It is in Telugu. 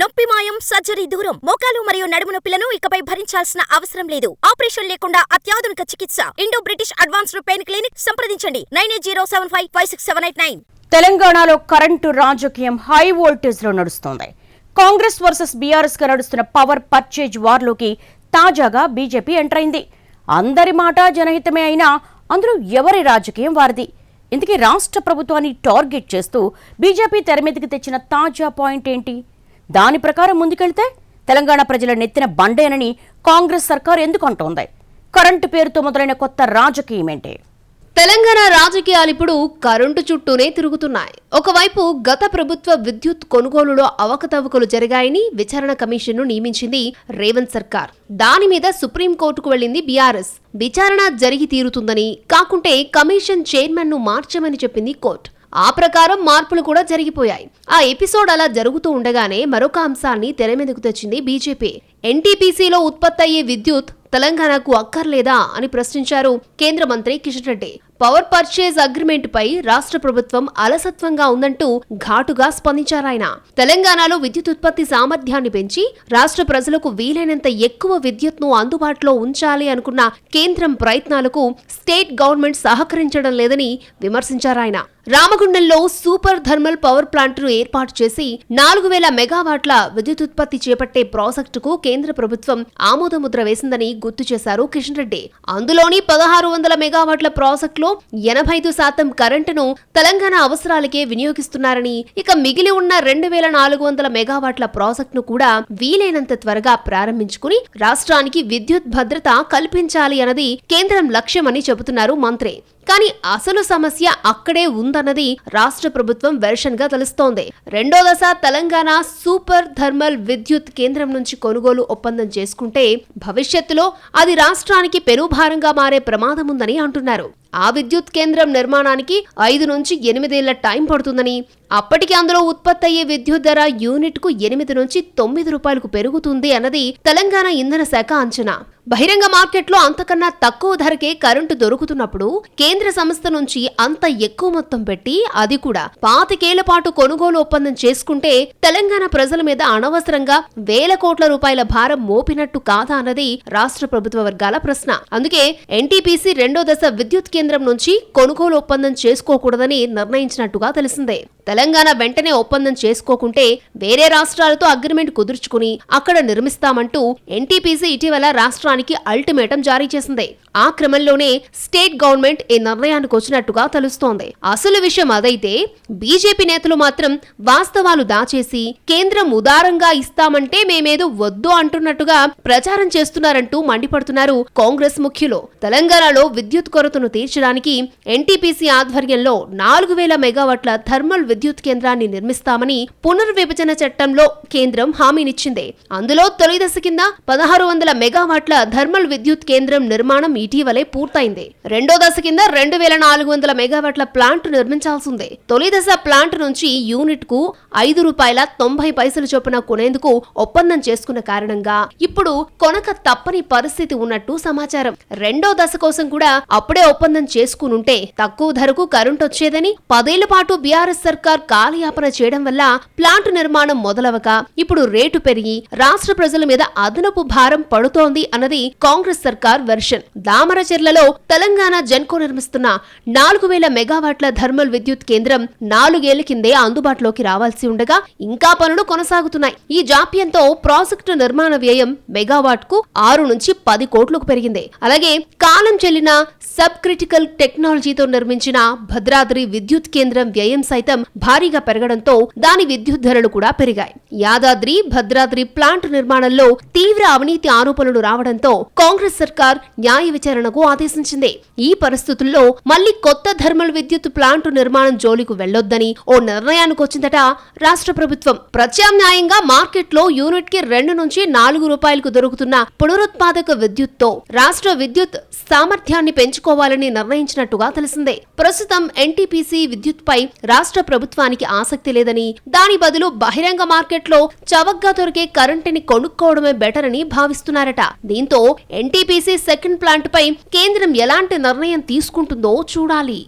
నొప్పి మాయం సర్జరీ దూరం. మోకాలు మరియు నడుము నొప్పులను ఇకపై భరించాల్సిన అవసరం లేదు. ఆపరేషన్ లేకుండా అత్యాధునిక చికిత్స. Indo British advanced pain clinic సంప్రదించండి. Nine eight zero seven five five six seven eight nine. తెలంగాణలో కరెంటు రాజకీయం హై వోల్టేజ్లో నడుస్తోంది. కాంగ్రెస్ వర్సెస్ బీఆర్ఎస్గా నడుస్తున్న పవర్ పర్చేజ్ వార్లోకి తాజాగా బీజేపీ ఎంటర్ అయింది. అందరి మాట జనహితమే అయినా అందులో ఎవరి రాజకీయం వారిది? ఇందుకే రాష్ట్ర ప్రభుత్వాన్ని టార్గెట్ చేస్తూ బీజేపీ తెర మీదకి తెచ్చిన తాజా పాయింట్ ఏంటి? దాని ప్రకారం ముందుకెళ్తే తెలంగాణ ప్రజల నెత్తిన బండేనని కాంగ్రెస్ సర్కార్ ఎందుకు అంటోంది కరెంటు పేరుతో మొదలైన కొత్త రాజకీయం తెలంగాణ రాజకీయాలు ఇప్పుడు కరెంటు చుట్టూనే తిరుగుతున్నాయి. ఒకవైపు గత ప్రభుత్వ విద్యుత్ కొనుగోలులో అవకతవకలు జరిగాయని విచారణ కమిషన్ను నియమించింది రేవంత్ సర్కార్. దాని మీద సుప్రీంకోర్టుకు వెళ్ళింది బీఆర్ఎస్. విచారణ జరిగి తీరుతుందని కాకుంటే కమిషన్ చైర్మన్ను మార్చమని చెప్పింది కోర్టు. ఆ ప్రకారం మార్పులు కూడా జరిగిపోయాయి. ఆ ఎపిసోడ్ అలా జరుగుతూ ఉండగానే మరొక అంశాన్ని తెర మీదకు తెచ్చింది బీజేపీ. ఎన్టీపీసీలో ఉత్పత్తి అయ్యే విద్యుత్ తెలంగాణకు అక్కర్లేదా అని ప్రశ్నించారు కేంద్ర మంత్రి Kishan Reddy. Power purchase agreement పై రాష్ట్ర ప్రభుత్వం అలసత్వంగా ఉందంటూ ఘాటుగా స్పందించారాయన తెలంగాణలో విద్యుత్ ఉత్పత్తి సామర్థ్యాన్ని పెంచి రాష్ట్ర ప్రజలకు వీలైనంత ఎక్కువ విద్యుత్ను అందుబాటులో ఉంచాలి అనుకున్న కేంద్రం ప్రయత్నాలకు స్టేట్ గవర్నమెంట్ సహకరించడం లేదని విమర్శించారాయన రామగుండంలో సూపర్ థర్మల్ పవర్ ప్లాంట్ను ఏర్పాటు చేసి నాలుగు వేల మెగావాట్ల విద్యుత్ ఉత్పత్తి చేపట్టే ప్రాజెక్టుకు కేంద్ర ప్రభుత్వం ఆమోదముద్ర వేసిందని గుర్తు చేశారు కిషన్ రెడ్డి. అందులోని పదహారు వందల మెగావాట్ల ప్రాజెక్టు ఎనభై ఐదు శాతం కరెంటును తెలంగాణ అవసరాలకే వినియోగిస్తున్నారని ఇక మిగిలి ఉన్న రెండు వేల నాలుగు వందల మెగావాట్ల ప్రాజెక్టును కూడా వీలైనంత త్వరగా ప్రారంభించుకుని రాష్ట్రానికి విద్యుత్ భద్రత కల్పించాలి అన్నది కేంద్రం లక్ష్యమని చెబుతున్నారు మంత్రి. కానీ అసలు సమస్య అక్కడే ఉందన్నది రాష్ట్ర ప్రభుత్వం వెర్షన్గా తెలుస్తోంది. రెండో దశ తెలంగాణ సూపర్ థర్మల్ విద్యుత్ కేంద్రం నుంచి కొనుగోలు ఒప్పందం చేసుకుంటే భవిష్యత్తులో అది రాష్ట్రానికి పెనుభారంగా మారే ప్రమాదం ఉందని అంటున్నారు. ఆ విద్యుత్ కేంద్రం నిర్మాణానికి ఐదు నుంచి ఎనిమిదేళ్ళ టైం పడుతుందని. అప్పటికి అందులో ఉత్పత్తి అయ్యే విద్యుత్ ధర యూనిట్కు ఎనిమిది నుంచి తొమ్మిది రూపాయలకు పెరుగుతుంది అన్నది తెలంగాణ ఇంధన శాఖ అంచనా. బహిరంగ మార్కెట్లో అంతకన్నా తక్కువ ధరకే కరెంటు దొరుకుతున్నప్పుడు కేంద్ర సంస్థ నుంచి అంత ఎక్కువ మొత్తం పెట్టి అది కూడా పాతికేళ్ళ పాటు కొనుగోలు ఒప్పందం చేసుకుంటే తెలంగాణ ప్రజల మీద అనవసరంగా వేల కోట్ల రూపాయల భారం మోపినట్టు కాదా అన్నది రాష్ట్ర ప్రభుత్వ వర్గాల ప్రశ్న. అందుకే ఎన్టీపీసీ రెండో దశ విద్యుత్ కేంద్రం నుంచి కొనుగోలు ఒప్పందం చేసుకోకూడదని నిర్ణయించినట్టుగా తెలిసిందే. తెలంగాణ వెంటనే ఒప్పందం చేసుకోకుంటే వేరే రాష్ట్రాలతో అగ్రిమెంట్ కుదుర్చుకుని అక్కడ నిర్మిస్తామంటూ ఎన్టీపీసీ ఇటీవల రాష్ట్ర ప్రభుత్వానికి అల్టిమేటం జారీ చేసింది. ఆ క్రమంలోనే స్టేట్ గవర్నమెంట్ ఈ నిర్ణయానికి వచ్చినట్టుగా తెలుస్తోంది. అసలు విషయం అదైతే బీజేపీ నేతలు మాత్రం వాస్తవాలు దాచేసి కేంద్రం ఉదారంగా ఇస్తామంటే మేమేదో వద్దు అంటున్నట్టుగా ప్రచారం చేస్తున్నారంటూ మండిపడుతున్నారు కాంగ్రెస్ ముఖ్యులు. తెలంగాణలో విద్యుత్ కొరతను తీర్చడానికి ఎన్టీపీసీ ఆధ్వర్యంలో నాలుగు వేల మెగావాట్ల థర్మల్ విద్యుత్ కేంద్రాన్ని నిర్మిస్తామని పునర్విభజన చట్టంలో కేంద్రం హామీనిచ్చింది. అందులో తొలి దశ కింద పదహారు వందల మెగావాట్ల థర్మల్ విద్యుత్ కేంద్రం నిర్మాణం ఇటీవలే పూర్తయింది. రెండో దశ కింద రెండు వేల నాలుగు వందల మెగావాట్ల ప్లాంట్ నిర్మించాల్సిందే. తొలి దశ ప్లాంట్ నుంచి యూనిట్కు ఐదు రూపాయల తొంభై పైసలు చొప్పున కొనేందుకు ఒప్పందం చేసుకున్న కారణంగా ఇప్పుడు కొనక తప్పని పరిస్థితి ఉన్నట్టు సమాచారం. రెండో దశ కోసం కూడా అప్పుడే ఒప్పందం చేసుకునుంటే తక్కువ ధరకు కరెంట్ వచ్చేదని పదేళ్ళ పాటు బీఆర్ఎస్ సర్కార్ కాలయాపన చేయడం వల్ల ప్లాంట్ నిర్మాణం మొదలవక ఇప్పుడు రేటు పెరిగి రాష్ట్ర ప్రజల మీద అదనపు భారం పడుతోంది అన్నది కాంగ్రెస్ సర్కార్ వెర్షన్. దామరచెర్లలో తెలంగాణ జెన్కో నిర్మిస్తున్న నాలుగు వేల మెగావాట్ల థర్మల్ విద్యుత్ కేంద్రం నాలుగేళ్ళ కిందే అందుబాటులోకి రావాల్సి ఉండగా ఇంకా పనులు కొనసాగుతున్నాయి. ఈ జాప్యంతో ప్రాజెక్టు నిర్మాణ వ్యయం మెగావాట్కు ఆరు నుంచి పది కోట్లకు పెరిగింది. అలాగే కాలం చెల్లిన సబ్ క్రిటికల్ టెక్నాలజీతో నిర్మించిన భద్రాద్రి విద్యుత్ కేంద్రం వ్యయం సైతం భారీగా పెరగడంతో దాని విద్యుత్ ధరలు కూడా పెరిగాయి. యాదాద్రి భద్రాద్రి ప్లాంట్ నిర్మాణంలో తీవ్ర అవినీతి ఆరోపణలు రావడంతో కాంగ్రెస్ సర్కార్ న్యాయ విచారణకు ఆదేశించింది. ఈ పరిస్థితుల్లో మళ్ళీ కొత్త థర్మల్ విద్యుత్ ప్లాంట్ నిర్మాణం జోలికి వెళ్ళొద్దని ఓ నిర్ణయానికి వచ్చిందట రాష్ట్ర ప్రభుత్వం. ప్రత్యామ్నాయంగా మార్కెట్లో యూనిట్కి రెండు నుంచి నాలుగు రూపాయలకు దొరుకుతున్న పునరుత్పాదక విద్యుత్తో రాష్ట్ర విద్యుత్ సామర్థ్యాన్ని పెంచుకోవాలని నిర్ణయించినట్టుగా తెలిసిందే. ప్రస్తుతం ఎన్టీపీసీ విద్యుత్ పై రాష్ట్ర ప్రభుత్వానికి ఆసక్తి లేదని దాని బదులు బహిరంగ మార్కెట్లో చవగ్గా దొరికే కరెంటుని కొనుక్కోవడమే బెటర్ అని భావిస్తున్నారట. దీంతో దీంతో ఎన్టీపీసీ సెకండ్ ప్లాంట్ పై కేంద్రం ఎలాంటి నిర్ణయం తీసుకుంటుందో చూడాలి.